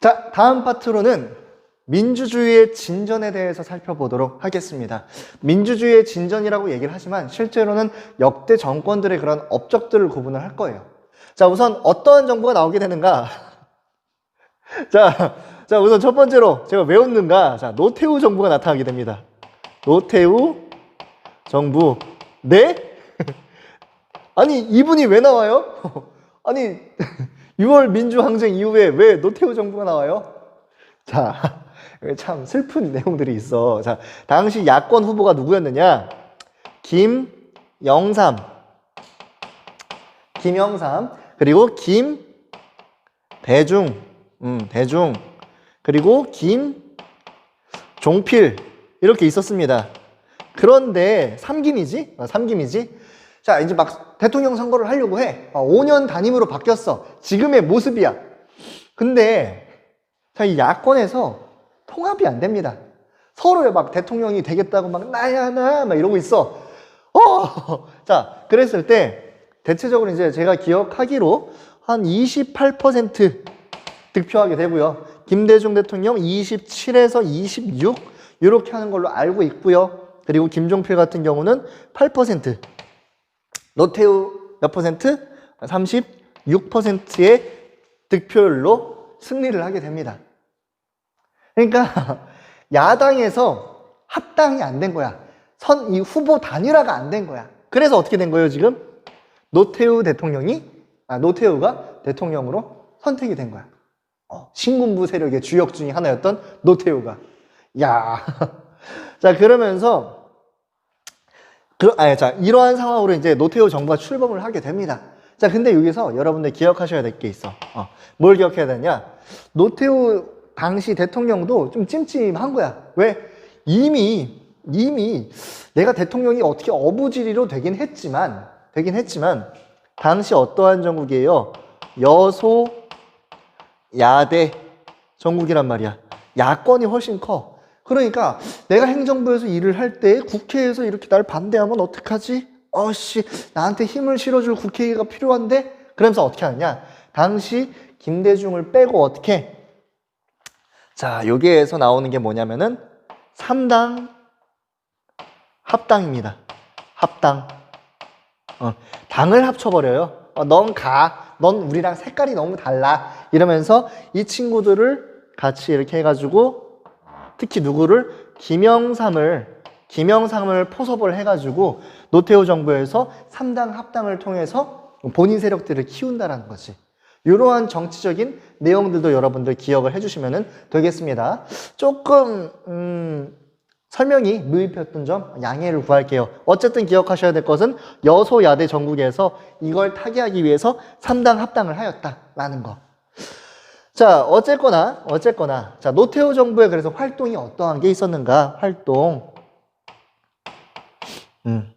자, 다음 파트로는 민주주의의 진전에 대해서 살펴보도록 하겠습니다. 민주주의의 진전이라고 얘기를 하지만 실제로는 역대 정권들의 그런 업적들을 구분을 할 거예요. 자, 우선 어떠한 정부가 나오게 되는가? 자, 자, 우선 첫 번째로 제가 왜 웃는가? 자, 노태우 정부가 나타나게 됩니다. 노태우 정부. 네? 아니, 이분이 왜 나와요? 아니, 6월 민주항쟁 이후에 왜 노태우 정부가 나와요? 자, 참 슬픈 내용들이 있어. 자, 당시 야권 후보가 누구였느냐? 김영삼. 김영삼. 그리고 김대중. 음, 대중. 그리고 김종필. 이렇게 있었습니다. 그런데 삼김이지? 아, 삼김이지? 자, 이제 막 대통령 선거를 하려고 해. 아, 5년 단임으로 바뀌었어. 지금의 모습이야. 근데 자, 이 야권에서 통합이 안 됩니다. 서로 막 대통령이 되겠다고 막 나야 나 막 이러고 있어. 어! 자, 그랬을 때 대체적으로 이제 제가 기억하기로 한 28% 득표하게 되고요. 김대중 대통령 27에서 26 이렇게 하는 걸로 알고 있고요. 그리고 김종필 같은 경우는 8%. 노태우 몇 퍼센트? 36%의 득표율로 승리를 하게 됩니다. 그러니까 야당에서 합당이 안 된 거야. 선, 이 후보 단일화가 안 된 거야. 그래서 어떻게 된 거예요, 지금? 노태우 대통령이, 아, 노태우가 대통령으로 선택이 된 거야. 어, 신군부 세력의 주역 중에 하나였던 노태우가. 야. 자, 그러면서, 그, 아, 자, 이러한 상황으로 이제 노태우 정부가 출범을 하게 됩니다. 자, 근데 여기서 여러분들 기억하셔야 될 게 있어. 어, 뭘 기억해야 되냐? 노태우 당시 대통령도 좀 찜찜한 거야. 왜? 이미, 이미 내가 대통령이 어떻게 어부지리로 되긴 했지만, 되긴 했지만, 당시 어떠한 정국이에요? 여소, 야대 정국이란 말이야. 야권이 훨씬 커. 그러니까 내가 행정부에서 일을 할 때 국회에서 이렇게 날 반대하면 어떡하지? 어씨, 나한테 힘을 실어줄 국회의가 필요한데? 그러면서 어떻게 하느냐? 당시 김대중을 빼고 어떻게? 자, 여기에서 나오는 게 뭐냐면은 3당 합당입니다. 합당. 어, 당을 합쳐버려요. 어, 넌 가. 넌 우리랑 색깔이 너무 달라. 이러면서 이 친구들을 같이 이렇게 해가지고 특히 누구를 김영삼을 김영삼을 포섭을 해가지고 노태우 정부에서 3당 합당을 통해서 본인 세력들을 키운다라는 거지. 이러한 정치적인 내용들도 여러분들 기억을 해주시면 되겠습니다. 조금 음, 설명이 미흡했던 점 양해를 구할게요. 어쨌든 기억하셔야 될 것은 여소야대 전국에서 이걸 타개하기 위해서 3당 합당을 하였다라는 거. 자, 어쨌거나, 어쨌거나. 자, 노태우 정부의 그래서 활동이 어떠한 게 있었는가? 활동. 음,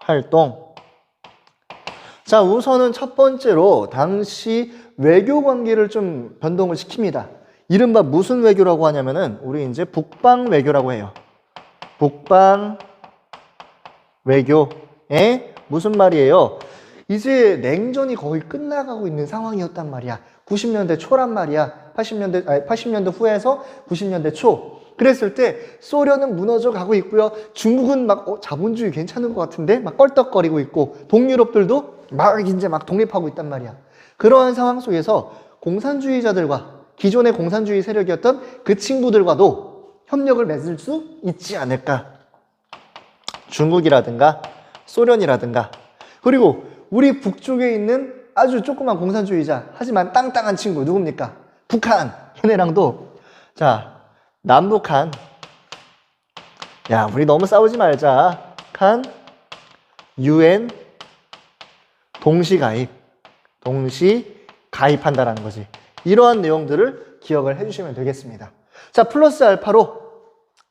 활동. 자, 우선은 첫 번째로 당시 외교 관계를 좀 변동을 시킵니다. 이른바 무슨 외교라고 하냐면은 우리 이제 북방 외교라고 해요. 북방 외교에 무슨 말이에요? 이제 냉전이 거의 끝나가고 있는 상황이었단 말이야. 90년대 초란 말이야. 80년대 아니 80년대 후에서 90년대 초. 그랬을 때 소련은 무너져 가고 있고요. 중국은 막 어, 자본주의 괜찮은 것 같은데 막 껄떡거리고 있고 동유럽들도 막 이제 막 독립하고 있단 말이야. 그러한 상황 속에서 공산주의자들과 기존의 공산주의 세력이었던 그 친구들과도 협력을 맺을 수 있지 않을까. 중국이라든가 소련이라든가 그리고 우리 북쪽에 있는 아주 조그만 공산주의자 하지만 땅땅한 친구 누굽니까? 북한 걔네랑도. 자 남북한. 야 우리 너무 싸우지 말자. 칸 UN 동시 가입 동시 가입한다라는 거지. 이러한 내용들을 기억을 해주시면 되겠습니다. 자 플러스 알파로.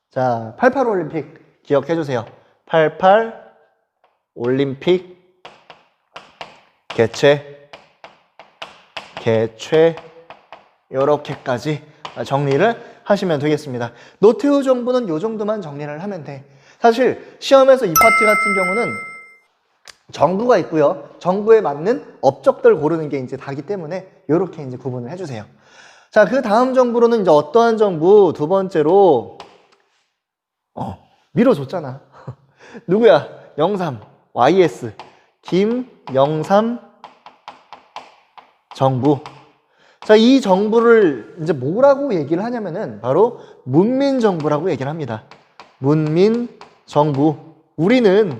자 88 올림픽 기억해 주세요. 88 올림픽 개최, 개최, 이렇게까지 정리를 하시면 되겠습니다. 노태우 정부는 이 정도만 정리를 하면 돼. 사실 시험에서 이 파트 같은 경우는 정부가 있고요. 정부에 맞는 업적들 고르는 게 이제 다기 때문에 이렇게 이제 구분을 해주세요. 자, 그 다음 정부로는 이제 어떠한 정부? 두 번째로, 어, 밀어줬잖아. 누구야? 영삼, YS, 김영삼 정부. 자, 이 정부를 이제 뭐라고 얘기를 하냐면은 바로 문민 정부라고 얘기를 합니다. 문민 정부. 우리는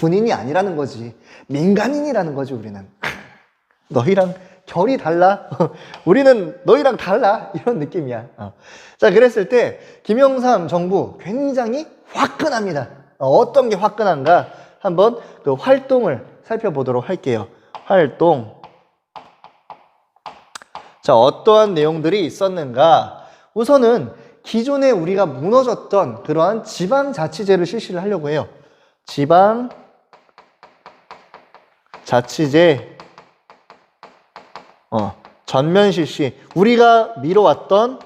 군인이 아니라는 거지. 민간인이라는 거지, 우리는. 너희랑 결이 달라. 우리는 너희랑 달라. 이런 느낌이야. 어. 자, 그랬을 때, 김영삼 정부 굉장히 화끈합니다. 어, 떤게 화끈한가? 한번 그 활동을 살펴보도록 할게요. 활동. 자, 어떠한 내용들이 있었는가? 우선은 기존에 우리가 무너졌던 그러한 지방자치제를 실시를 하려고 해요. 지방 자치제 어, 전면 실시. 우리가 미뤄왔던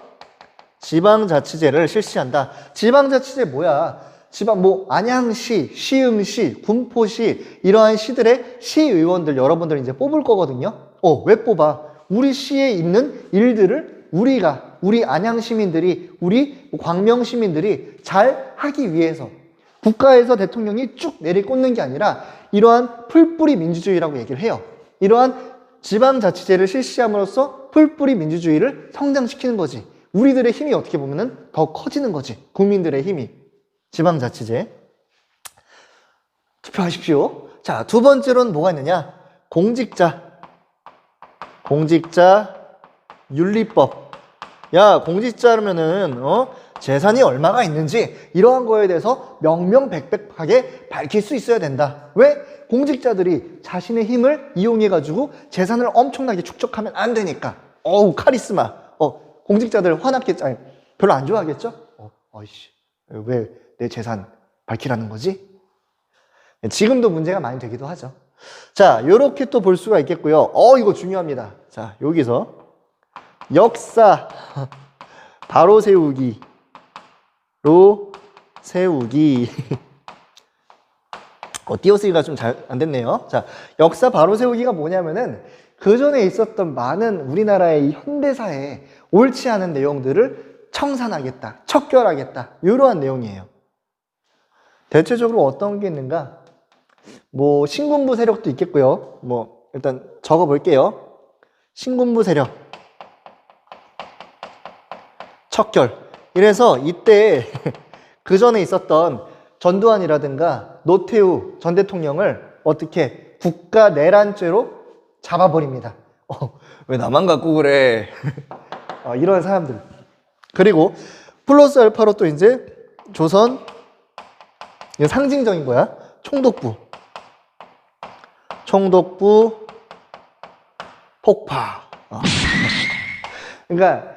지방자치제를 실시한다. 지방자치제 뭐야? 지방 뭐 안양시, 시흥시, 군포시 이러한 시들의 시의원들 여러분들 이제 뽑을 거거든요. 어, 왜 뽑아? 우리 시에 있는 일들을 우리가 우리 안양 시민들이 우리 광명 시민들이 잘 하기 위해서 국가에서 대통령이 쭉 내리꽂는 게 아니라 이러한 풀뿌리 민주주의라고 얘기를 해요. 이러한 지방자치제를 실시함으로써 풀뿌리 민주주의를 성장시키는 거지. 우리들의 힘이 어떻게 보면은 더 커지는 거지. 국민들의 힘이. 지방자치제. 투표하십시오. 자, 두 번째로는 뭐가 있느냐? 공직자. 공직자 윤리법. 야, 공직자라면은, 어? 재산이 얼마가 있는지 이러한 거에 대해서 명명백백하게 밝힐 수 있어야 된다. 왜? 공직자들이 자신의 힘을 이용해 가지고 재산을 엄청나게 축적하면 안 되니까. 어우 카리스마. 어 공직자들 화났겠죠. 아니, 별로 안 좋아하겠죠? 어, 어이씨 왜 내 재산 밝히라는 거지? 지금도 문제가 많이 되기도 하죠. 자, 요렇게 또 볼 수가 있겠고요. 어, 이거 중요합니다. 자, 여기서 역사 바로 세우기로 세우기. 어, 띄어쓰기가 좀 잘 안 됐네요. 자, 역사 바로 세우기가 뭐냐면은 그 전에 있었던 많은 우리나라의 이 현대사에 옳지 않은 내용들을 청산하겠다, 척결하겠다, 이러한 내용이에요. 대체적으로 어떤 게 있는가? 뭐, 신군부 세력도 있겠고요. 뭐, 일단 적어 볼게요. 신군부 세력. 척결. 이래서 이때 그 전에 있었던 전두환이라든가 노태우 전 대통령을 어떻게 국가 내란죄로 잡아버립니다. 어, 왜 나만 갖고 그래? 어, 이런 사람들. 그리고 플러스 알파로 또 이제 조선 이거 상징적인 거야. 총독부. 총독부 폭파. 어. 그러니까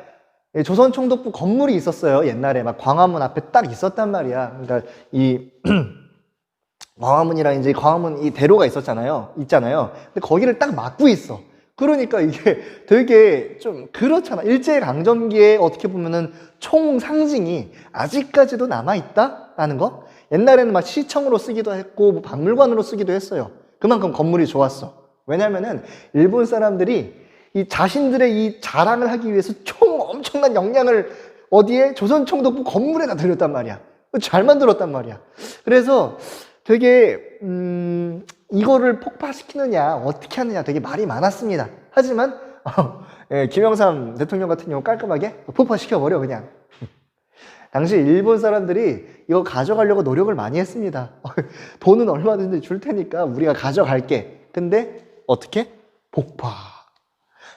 이 조선 총독부 건물이 있었어요. 옛날에 막 광화문 앞에 딱 있었단 말이야. 그러니까 이 광화문이랑 이제 광화문 이 대로가 있었잖아요. 있잖아요. 근데 거기를 딱 막고 있어. 그러니까 이게 되게 좀 그렇잖아. 일제 강점기에 어떻게 보면은 총 상징이 아직까지도 남아 있다라는 거. 옛날에는 막 시청으로 쓰기도 했고 뭐 박물관으로 쓰기도 했어요. 그만큼 건물이 좋았어. 왜냐면은 일본 사람들이 이 자신들의 이 자랑을 하기 위해서 총 엄청난 역량을 어디에 조선 총독부 건물에다 들였단 말이야. 잘 만들었단 말이야. 그래서 되게 음, 이거를 폭파시키느냐 어떻게 하느냐 되게 말이 많았습니다. 하지만 어, 예, 김영삼 대통령 같은 경우 깔끔하게 폭파시켜 버려 그냥. 당시 일본 사람들이 이거 가져가려고 노력을 많이 했습니다. 돈은 얼마든지 줄 테니까 우리가 가져갈게. 근데 어떻게? 폭파.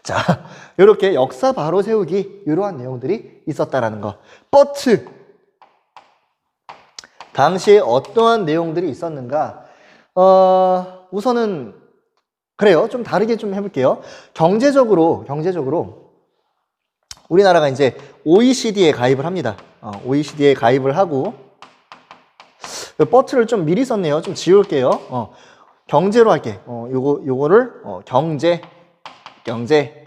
자, 이렇게 역사 바로 세우기 이러한 내용들이 있었다라는 거. 버트 당시에 어떠한 내용들이 있었는가? 어, 우선은 그래요. 좀 다르게 좀 해볼게요. 경제적으로 경제적으로 우리나라가 이제 OECD에 가입을 합니다. 어, OECD에 가입을 하고 버트를 좀 미리 썼네요. 좀 지울게요. 어, 경제로 할게. 어, 요거 요거를 어, 경제 경제.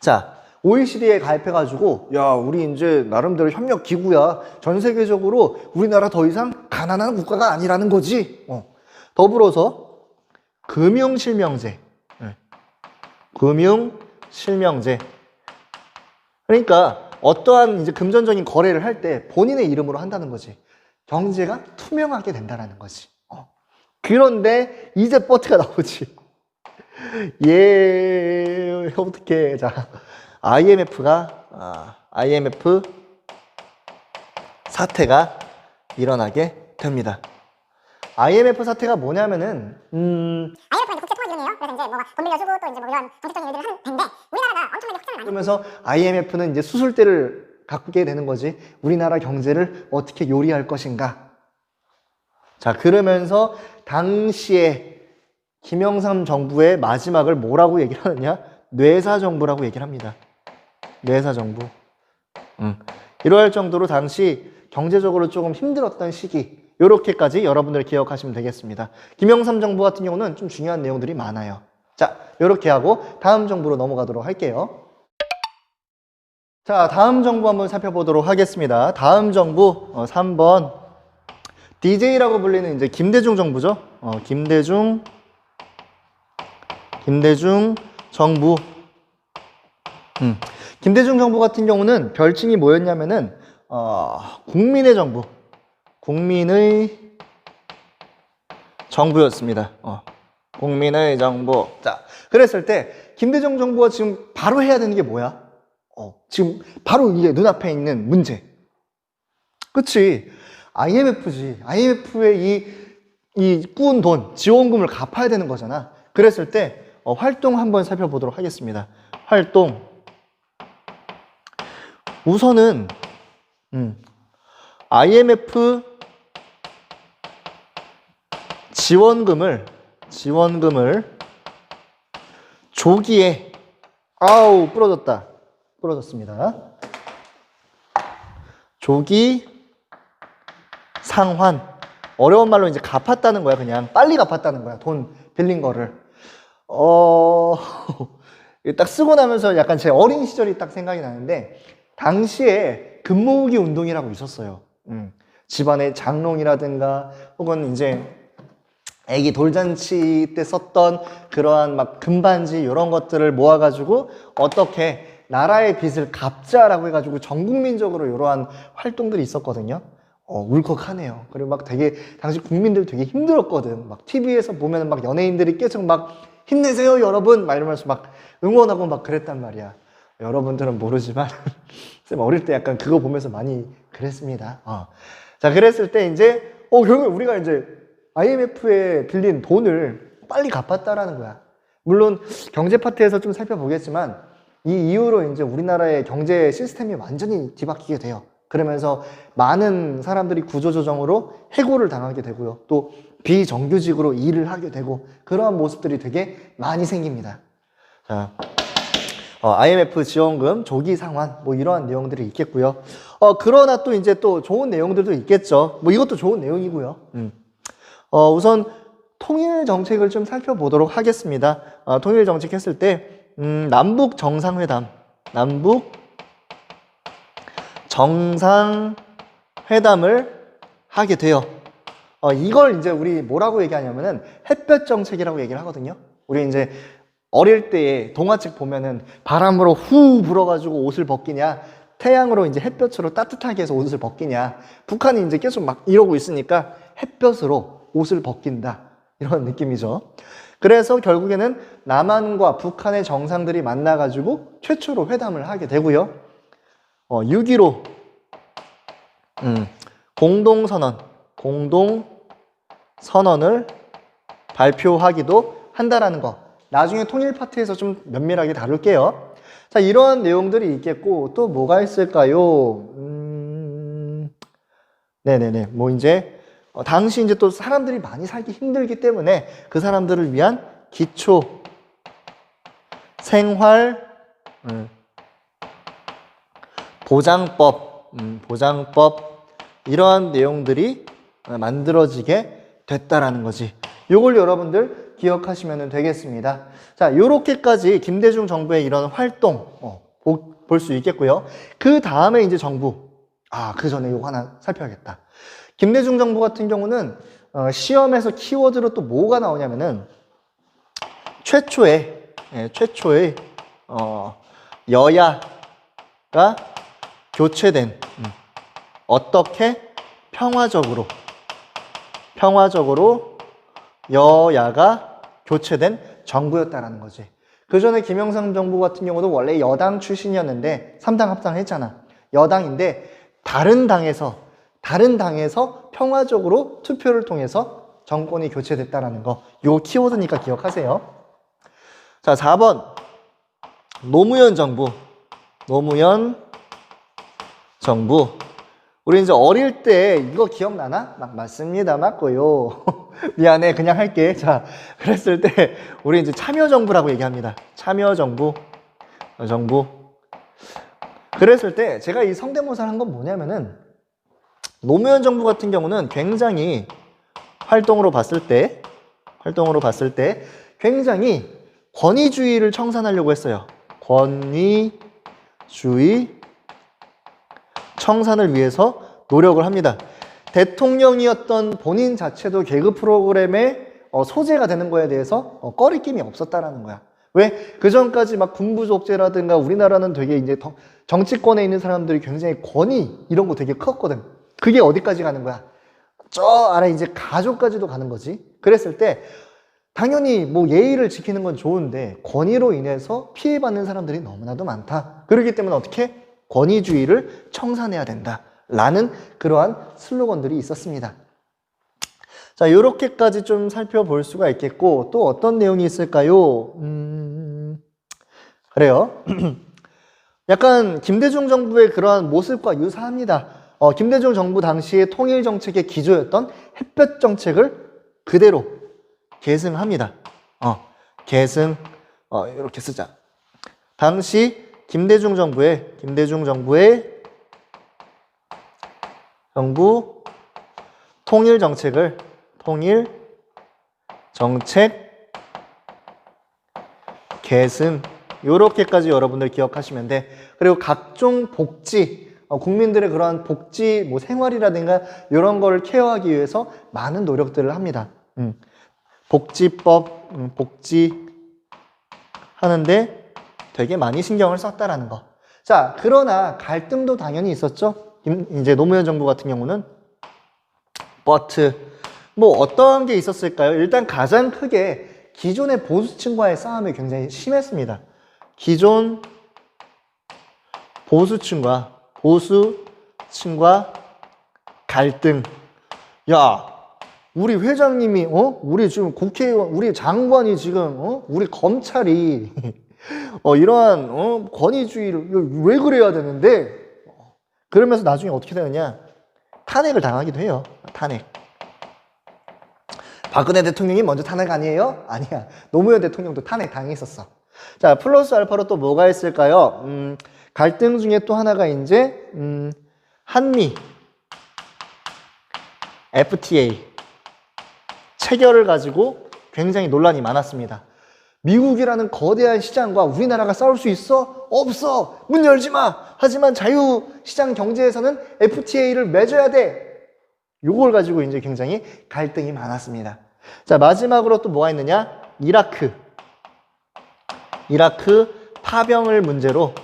자, OECD에 가입해가지고, 야, 우리 이제 나름대로 협력 기구야. 전 세계적으로 우리나라 더 이상 가난한 국가가 아니라는 거지. 어. 더불어서 금융실명제. 네. 금융 실명제. 그러니까 어떠한 이제 금전적인 거래를 할 때 본인의 이름으로 한다는 거지. 경제가 투명하게 된다라는 거지. 어. 그런데 이제 버트가 나오지. 예, 어떻게 자 IMF가 아, IMF 사태가 일어나게 됩니다. IMF 사태가 뭐냐면은 음, IMF는 국제 통화 기금이에요. 그래서 이제 뭐돈 빌려주고 또 이제 뭐 이런 정책적인 일들을 하는 데인데 우리나라가 엄청나게 확장을 많이 그러면서 IMF는 이제 수술대를 갖게 되는 거지. 우리나라 경제를 어떻게 요리할 것인가. 자, 그러면서 당시에 김영삼 정부의 마지막을 뭐라고 얘기를 하느냐? 뇌사 정부라고 얘기를 합니다. 뇌사 정부. 음. 이러할 정도로 당시 경제적으로 조금 힘들었던 시기. 요렇게까지 여러분들 기억하시면 되겠습니다. 김영삼 정부 같은 경우는 좀 중요한 내용들이 많아요. 자, 요렇게 하고 다음 정부로 넘어가도록 할게요. 자, 다음 정부 한번 살펴보도록 하겠습니다. 다음 정부 어, 3번 DJ라고 불리는 이제 김대중 정부죠. 어, 김대중 김대중 정부. 음. 김대중 정부 같은 경우는 별칭이 뭐였냐면은 어, 국민의 정부. 국민의 정부였습니다. 어, 국민의 정부. 자, 그랬을 때 김대중 정부가 지금 바로 해야 되는 게 뭐야? 어, 지금 바로 이게 눈앞에 있는 문제. 그치? IMF지. IMF의 이, 이 꾸은 돈, 지원금을 갚아야 되는 거잖아. 그랬을 때, 어, 활동 한번 살펴보도록 하겠습니다. 활동. 우선은, 음, IMF 지원금을, 지원금을 조기에, 아우, 부러졌다. 부러졌습니다. 조기 상환. 어려운 말로 이제 갚았다는 거야, 그냥. 빨리 갚았다는 거야, 돈 빌린 거를. 어, 딱 쓰고 나면서 약간 제 어린 시절이 딱 생각이 나는데, 당시에 금모으기 운동이라고 있었어요. 음. 집안의 장롱이라든가, 혹은 이제 애기 돌잔치 때 썼던 그러한 막 금반지 이런 것들을 모아가지고 어떻게 나라의 빚을 갚자라고 해가지고 전 국민적으로 이러한 활동들이 있었거든요. 어, 울컥하네요. 그리고 막 되게 당시 국민들 되게 힘들었거든. 막 TV에서 보면 막 연예인들이 계속 막 힘내세요 여러분 막 이러면서 막 응원하고 막 그랬단 말이야. 여러분들은 모르지만 쌤 어릴 때 약간 그거 보면서 많이 그랬습니다. 어. 자 그랬을 때 이제 어 결국 우리가 이제 IMF에 빌린 돈을 빨리 갚았다라는 거야. 물론 경제 파트에서 좀 살펴보겠지만 이 이후로 이제 우리나라의 경제 시스템이 완전히 뒤바뀌게 돼요. 그러면서 많은 사람들이 구조조정으로 해고를 당하게 되고요. 또 비정규직으로 일을 하게 되고 그러한 모습들이 되게 많이 생깁니다. 자, 어, IMF 지원금 조기 상환 뭐 이러한 내용들이 있겠고요. 어, 그러나 또 이제 또 좋은 내용들도 있겠죠. 뭐 이것도 좋은 내용이고요. 음. 어, 우선 통일 정책을 좀 살펴보도록 하겠습니다. 어, 통일 정책 했을 때 음, 남북 정상회담, 남북 정상회담을 하게 돼요. 어, 이걸 이제 우리 뭐라고 얘기하냐면은 햇볕 정책이라고 얘기를 하거든요. 우리 이제 어릴 때에 동화책 보면은 바람으로 후 불어가지고 옷을 벗기냐, 태양으로 이제 햇볕으로 따뜻하게 해서 옷을 벗기냐, 북한이 이제 계속 막 이러고 있으니까 햇볕으로 옷을 벗긴다. 이런 느낌이죠. 그래서 결국에는 남한과 북한의 정상들이 만나가지고 최초로 회담을 하게 되고요. 어, 6.15 음, 공동선언, 공동선언을 발표하기도 한다라는 거. 나중에 통일 파트에서 좀 면밀하게 다룰게요. 자, 이러한 내용들이 있겠고, 또 뭐가 있을까요? 음, 네네네. 뭐 이제, 어, 당시 이제 또 사람들이 많이 살기 힘들기 때문에 그 사람들을 위한 기초 생활 음, 보장법, 음, 보장법 이러한 내용들이 만들어지게 됐다라는 거지. 요걸 여러분들 기억하시면 되겠습니다. 자, 요렇게까지 김대중 정부의 이런 활동 어, 볼수 있겠고요. 그 다음에 이제 정부. 아, 그 전에 요거 하나 살펴야겠다. 김대중 정부 같은 경우는 어, 시험에서 키워드로 또 뭐가 나오냐면은 최초의 예, 최초의 어, 여야가 교체된 음, 어떻게 평화적으로 평화적으로 여야가 교체된 정부였다라는 거지. 그 전에 김영삼 정부 같은 경우도 원래 여당 출신이었는데 3당 합당했잖아. 여당인데 다른 당에서 다른 당에서 평화적으로 투표를 통해서 정권이 교체됐다라는 거. 요 키워드니까 기억하세요. 자, 4번. 노무현 정부. 노무현 정부. 우리 이제 어릴 때 이거 기억나나? 막 맞습니다. 맞고요. 미안해. 그냥 할게. 자, 그랬을 때 우리 이제 참여정부라고 얘기합니다. 참여정부. 어, 정부. 그랬을 때 제가 이 성대모사를 한 건 뭐냐면은 노무현 정부 같은 경우는 굉장히 활동으로 봤을 때 활동으로 봤을 때 굉장히 권위주의를 청산하려고 했어요. 권위주의 청산을 위해서 노력을 합니다. 대통령이었던 본인 자체도 개그 프로그램의 어, 소재가 되는 거에 대해서 어, 꺼리낌이 없었다라는 거야. 왜? 그 전까지 막 군부족제라든가 우리나라는 되게 이제 더- 정치권에 있는 사람들이 굉장히 권위 이런 거 되게 컸거든. 그게 어디까지 가는 거야? 저 아래 이제 가족까지도 가는 거지. 그랬을 때 당연히 뭐 예의를 지키는 건 좋은데 권위로 인해서 피해받는 사람들이 너무나도 많다. 그렇기 때문에 어떻게 권위주의를 청산해야 된다. 라는 그러한 슬로건들이 있었습니다. 자, 요렇게까지 좀 살펴볼 수가 있겠고, 또 어떤 내용이 있을까요? 음, 그래요. 약간 김대중 정부의 그러한 모습과 유사합니다. 어, 김대중 정부 당시의 통일 정책의 기조였던 햇볕 정책을 그대로 계승합니다. 어, 계승, 어, 이렇게 쓰자. 당시 김대중 정부의, 김대중 정부의 정부 통일 정책을, 통일 정책 계승, 요렇게까지 여러분들 기억하시면 돼. 그리고 각종 복지, 어, 국민들의 그러한 복지, 뭐 생활이라든가 이런 거를 케어하기 위해서 많은 노력들을 합니다. 음. 복지법, 음, 복지 하는데 되게 많이 신경을 썼다라는 거. 자, 그러나 갈등도 당연히 있었죠. 임- 이제 노무현 정부 같은 경우는 but 뭐 어떤 게 있었을까요? 일단 가장 크게 기존의 보수층과의 싸움이 굉장히 심했습니다. 기존 보수층과 보수층과 갈등. 야, 우리 회장님이 어? 우리 지금 국회의원, 우리 장관이 지금 어? 우리 검찰이 어 이러한 어? 권위주의를 왜 그래야 되는데 그러면서 나중에 어떻게 되느냐? 탄핵을 당하기도 해요. 탄핵. 박근혜 대통령이 먼저 탄핵 아니에요? 아니야. 노무현 대통령도 탄핵 당했었어. 자, 플러스 알파로 또 뭐가 있을까요? 음, 갈등 중에 또 하나가 이제 음, 한미 FTA 체결을 가지고 굉장히 논란이 많았습니다. 미국이라는 거대한 시장과 우리나라가 싸울 수 있어? 없어! 문 열지 마! 하지만 자유시장 경제에서는 FTA를 맺어야 돼! 요걸 가지고 이제 굉장히 갈등이 많았습니다. 자, 마지막으로 또 뭐가 있느냐? 이라크. 이라크 파병을 문제로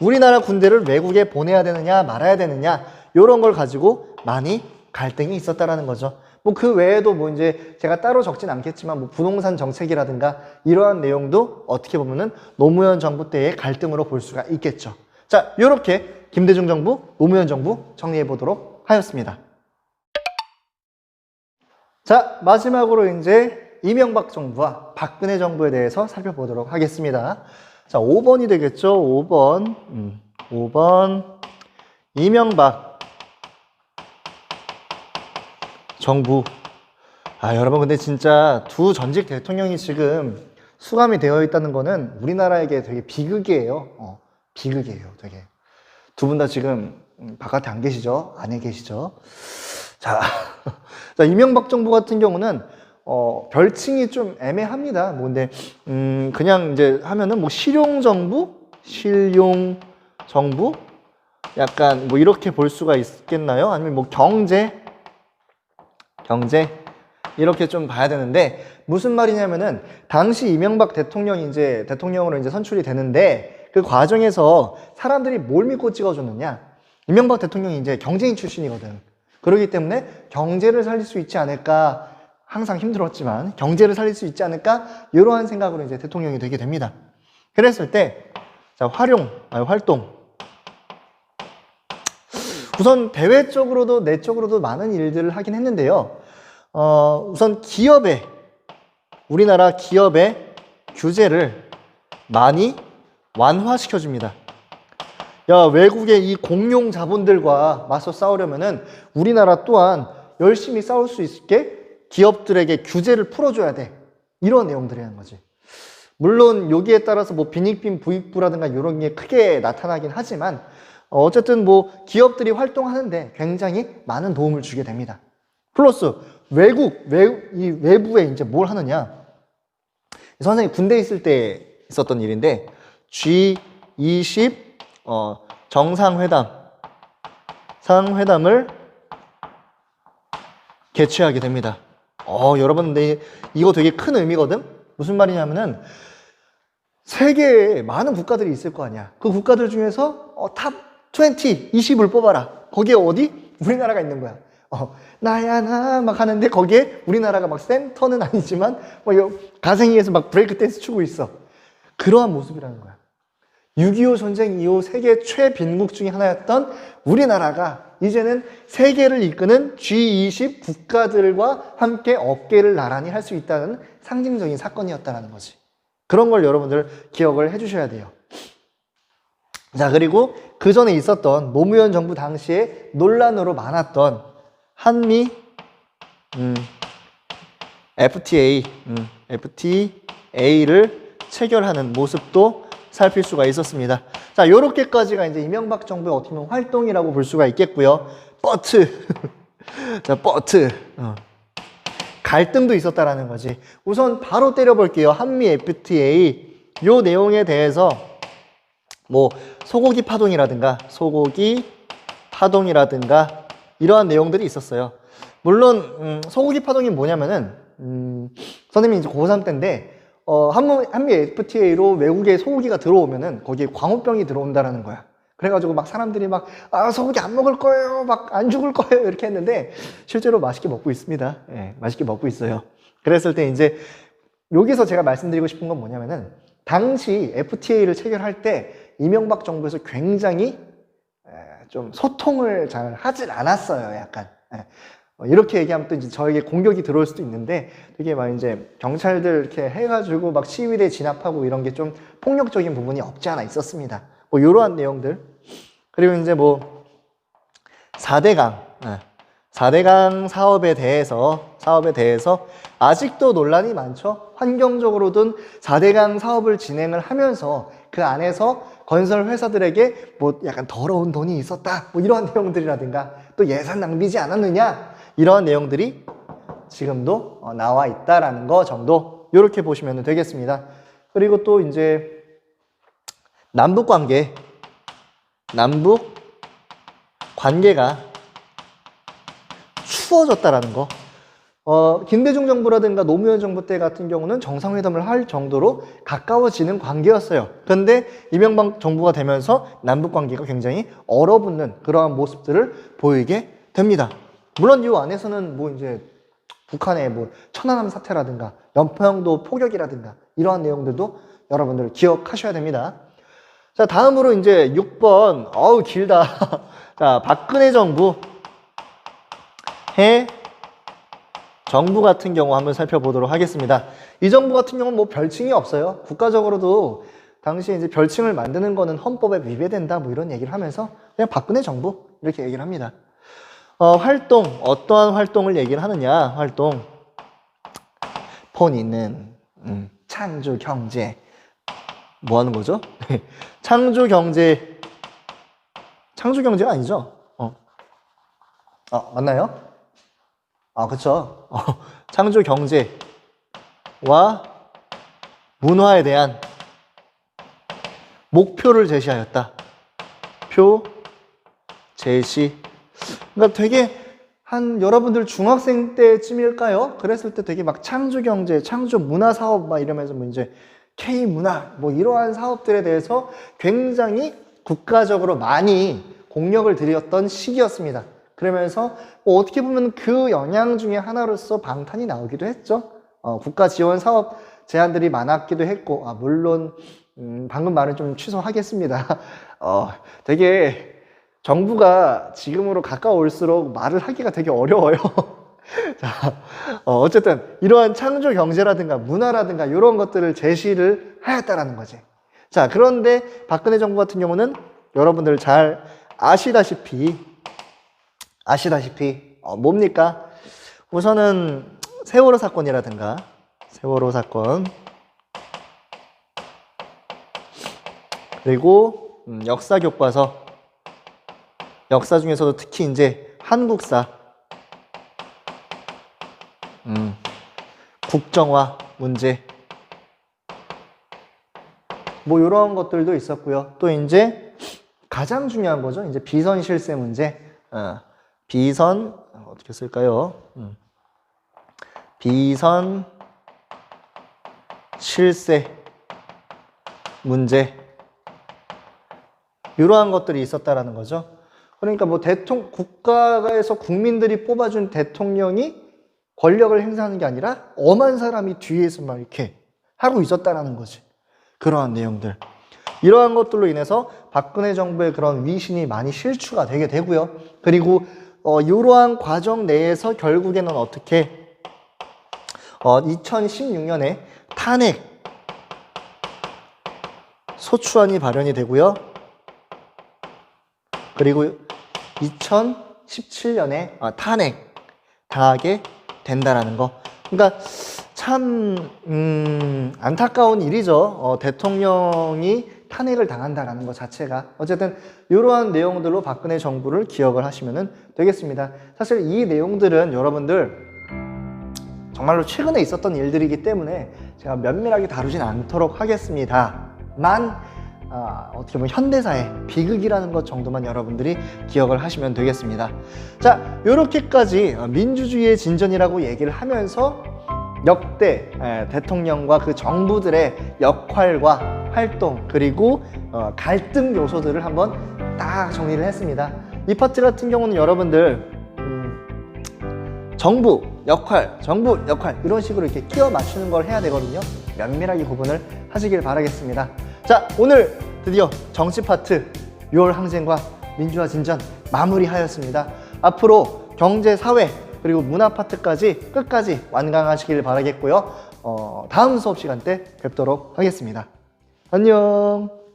우리나라 군대를 외국에 보내야 되느냐 말아야 되느냐 이런 걸 가지고 많이 갈등이 있었다라는 거죠. 뭐 그 외에도 뭐 이제 제가 따로 적진 않겠지만 뭐 부동산 정책이라든가 이러한 내용도 어떻게 보면은 노무현 정부 때의 갈등으로 볼 수가 있겠죠. 자, 이렇게 김대중 정부, 노무현 정부 정리해 보도록 하였습니다. 자, 마지막으로 이제 이명박 정부와 박근혜 정부에 대해서 살펴보도록 하겠습니다. 자, 5번이 되겠죠? 5번. 음, 5번. 이명박 정부. 아, 여러분, 근데 진짜 두 전직 대통령이 지금 수감이 되어 있다는 거는 우리나라에게 되게 비극이에요. 어, 비극이에요, 되게. 두 분 다 지금 음, 바깥에 안 계시죠? 안에 계시죠? 자, 자, 이명박 정부 같은 경우는 어, 별칭이 좀 애매합니다. 뭐 근데 음, 그냥 이제 하면은 뭐 실용 정부, 실용 정부, 약간 뭐 이렇게 볼 수가 있겠나요? 아니면 뭐 경제, 경제 이렇게 좀 봐야 되는데 무슨 말이냐면은 당시 이명박 대통령이 이제 대통령으로 이제 선출이 되는데 그 과정에서 사람들이 뭘 믿고 찍어줬느냐? 이명박 대통령이 이제 경제인 출신이거든. 그렇기 때문에 경제를 살릴 수 있지 않을까? 항상 힘들었지만 경제를 살릴 수 있지 않을까? 이러한 생각으로 이제 대통령이 되게 됩니다. 그랬을 때, 자, 활용, 아니, 활동. 우선 대외적으로도 내적으로도 많은 일들을 하긴 했는데요. 어, 우선 기업의, 우리나라 기업의 규제를 많이 완화시켜 줍니다. 야, 외국의 이 공룡 자본들과 맞서 싸우려면은 우리나라 또한 열심히 싸울 수 있게 기업들에게 규제를 풀어줘야 돼. 이런 내용들이라는 거지. 물론 여기에 따라서 뭐 빈익빈 부익부라든가 이런 게 크게 나타나긴 하지만 어, 어쨌든 뭐 기업들이 활동하는데 굉장히 많은 도움을 주게 됩니다. 플러스 외국 외, 이 외부에 이제 뭘 하느냐? 선생님 군대 있을 때 있었던 일인데 G20 어, 정상회담 상회담을 개최하게 됩니다. 어, 여러분, 근데 이거 되게 큰 의미거든? 무슨 말이냐면은 세계에 많은 국가들이 있을 거 아니야. 그 국가들 중에서 어, 탑 20, 20을 뽑아라. 거기에 어디? 우리나라가 있는 거야. 어, 나야 나 막 하는데 거기에 우리나라가 막 센터는 아니지만 뭐 요- 가생이에서 막 브레이크 댄스 추고 있어. 그러한 모습이라는 거야. 6.25 전쟁 이후 세계 최빈국 중에 하나였던 우리나라가 이제는 세계를 이끄는 G20 국가들과 함께 어깨를 나란히 할 수 있다는 상징적인 사건이었다는 거지. 그런 걸 여러분들 기억을 해주셔야 돼요. 자, 그리고 그 전에 있었던 노무현 정부 당시에 논란으로 많았던 한미, 음, FTA, 음, FTA를 체결하는 모습도 살필 수가 있었습니다. 자, 요렇게까지가 이제 이명박 정부의 어떻게 보면 활동이라고 볼 수가 있겠고요. 버트. 자, 버트. 어. 갈등도 있었다라는 거지. 우선 바로 때려볼게요. 한미 FTA. 요 내용에 대해서 뭐 소고기 파동이라든가 소고기 파동이라든가 이러한 내용들이 있었어요. 물론 음, 소고기 파동이 뭐냐면은 음, 선생님이 이제 고3 때인데 어, 한미, 한미 FTA로 외국에 소고기가 들어오면은 거기에 광우병이 들어온다라는 거야. 그래가지고 막 사람들이 막, 아, 소고기 안 먹을 거예요. 막 안 죽을 거예요. 이렇게 했는데 실제로 맛있게 먹고 있습니다. 예, 맛있게 먹고 있어요. 그랬을 때 이제 여기서 제가 말씀드리고 싶은 건 뭐냐면은 당시 FTA를 체결할 때 이명박 정부에서 굉장히 에, 좀 소통을 잘 하질 않았어요. 약간. 예. 어, 이렇게 얘기하면 또 이제 저에게 공격이 들어올 수도 있는데 되게 막 이제 경찰들 이렇게 해가지고 막 시위대 진압하고 이런 게 좀 폭력적인 부분이 없지 않아 있었습니다. 뭐 이러한 내용들. 그리고 이제 뭐 4대강, 4대강 사업에 대해서, 사업에 대해서 아직도 논란이 많죠. 환경적으로든 4대강 사업을 진행을 하면서 그 안에서 건설 회사들에게 뭐 약간 더러운 돈이 있었다. 뭐 이러한 내용들이라든가 또 예산 낭비지 않았느냐. 이러한 내용들이 지금도 어, 나와 있다라는 거 정도 이렇게 보시면 되겠습니다. 그리고 또 이제 남북 관계, 남북 관계가 추워졌다라는 거. 어, 김대중 정부라든가 노무현 정부 때 같은 경우는 정상회담을 할 정도로 가까워지는 관계였어요. 그런데 이명박 정부가 되면서 남북 관계가 굉장히 얼어붙는 그러한 모습들을 보이게 됩니다. 물론 이 안에서는 뭐 이제 북한의 뭐 천안함 사태라든가 연평도 포격이라든가 이러한 내용들도 여러분들 기억하셔야 됩니다. 자, 다음으로 이제 6번. 어우, 길다. 자, 박근혜 정부. 해 정부 같은 경우 한번 살펴보도록 하겠습니다. 이 정부 같은 경우는 뭐 별칭이 없어요. 국가적으로도 당시에 이제 별칭을 만드는 거는 헌법에 위배된다 뭐 이런 얘기를 하면서 그냥 박근혜 정부 이렇게 얘기를 합니다. 어, 활동, 어떠한 활동을 얘기를 하느냐, 활동. 본인은, 음, 창조 경제. 뭐 하는 거죠? 창조 경제. 창조 경제가 아니죠? 어. 아, 맞나요? 아, 그쵸. 어, 창조 경제와 문화에 대한 목표를 제시하였다. 표, 제시. 그러니까 되게 한 여러분들 중학생 때쯤일까요? 그랬을 때 되게 막 창조 경제, 창조 문화 사업 막 이러면서 뭐 이제 K 문화 뭐 이러한 사업들에 대해서 굉장히 국가적으로 많이 공력을 들였던 시기였습니다. 그러면서 뭐 어떻게 보면 그 영향 중에 하나로서 방탄이 나오기도 했죠. 어, 국가 지원 사업 제안들이 많았기도 했고, 아, 물론 음, 방금 말은 좀 취소하겠습니다. 어, 되게 정부가 지금으로 가까울수록 말을 하기가 되게 어려워요. 자, 어, 어쨌든 이러한 창조 경제라든가 문화라든가 이런 것들을 제시를 하였다라는 거지. 자, 그런데 박근혜 정부 같은 경우는 여러분들 잘 아시다시피 아시다시피 어, 뭡니까? 우선은 세월호 사건이라든가 세월호 사건 그리고 음, 역사 교과서 역사 중에서도 특히 이제 한국사 음, 국정화 문제 뭐 이런 것들도 있었고요. 또 이제 가장 중요한 거죠. 이제 비선 실세 문제. 어, 비선 어떻게 쓸까요? 음. 비선 실세 문제 이러한 것들이 있었다라는 거죠. 그러니까 뭐 대통령 국가에서 국민들이 뽑아준 대통령이 권력을 행사하는 게 아니라 엄한 사람이 뒤에서 막 이렇게 하고 있었다라는 거지. 그러한 내용들. 이러한 것들로 인해서 박근혜 정부의 그런 위신이 많이 실추가 되게 되고요. 그리고 어, 이러한 과정 내에서 결국에는 어떻게 어, 2016년에 탄핵 소추안이 발현이 되고요. 그리고 2017년에 어, 탄핵 당하게 된다라는 거. 그러니까 참 음, 안타까운 일이죠. 어, 대통령이 탄핵을 당한다라는 것 자체가 어쨌든 이러한 내용들로 박근혜 정부를 기억을 하시면 되겠습니다. 사실 이 내용들은 여러분들 정말로 최근에 있었던 일들이기 때문에 제가 면밀하게 다루진 않도록 하겠습니다만 아, 어떻게 보면 현대사의 비극이라는 것 정도만 여러분들이 기억을 하시면 되겠습니다. 자, 이렇게까지 민주주의의 진전이라고 얘기를 하면서 역대 에, 대통령과 그 정부들의 역할과 활동 그리고 어, 갈등 요소들을 한번 딱 정리를 했습니다. 이 파트 같은 경우는 여러분들 음, 정부 역할, 정부 역할 이런 식으로 이렇게 끼워 맞추는 걸 해야 되거든요. 면밀하게 구분을 하시길 바라겠습니다. 자, 오늘 드디어 정치 파트 6월 항쟁과 민주화 진전 마무리하였습니다. 앞으로 경제, 사회 그리고 문화 파트까지 끝까지 완강하시길 바라겠고요. 어, 다음 수업 시간 때 뵙도록 하겠습니다. 안녕.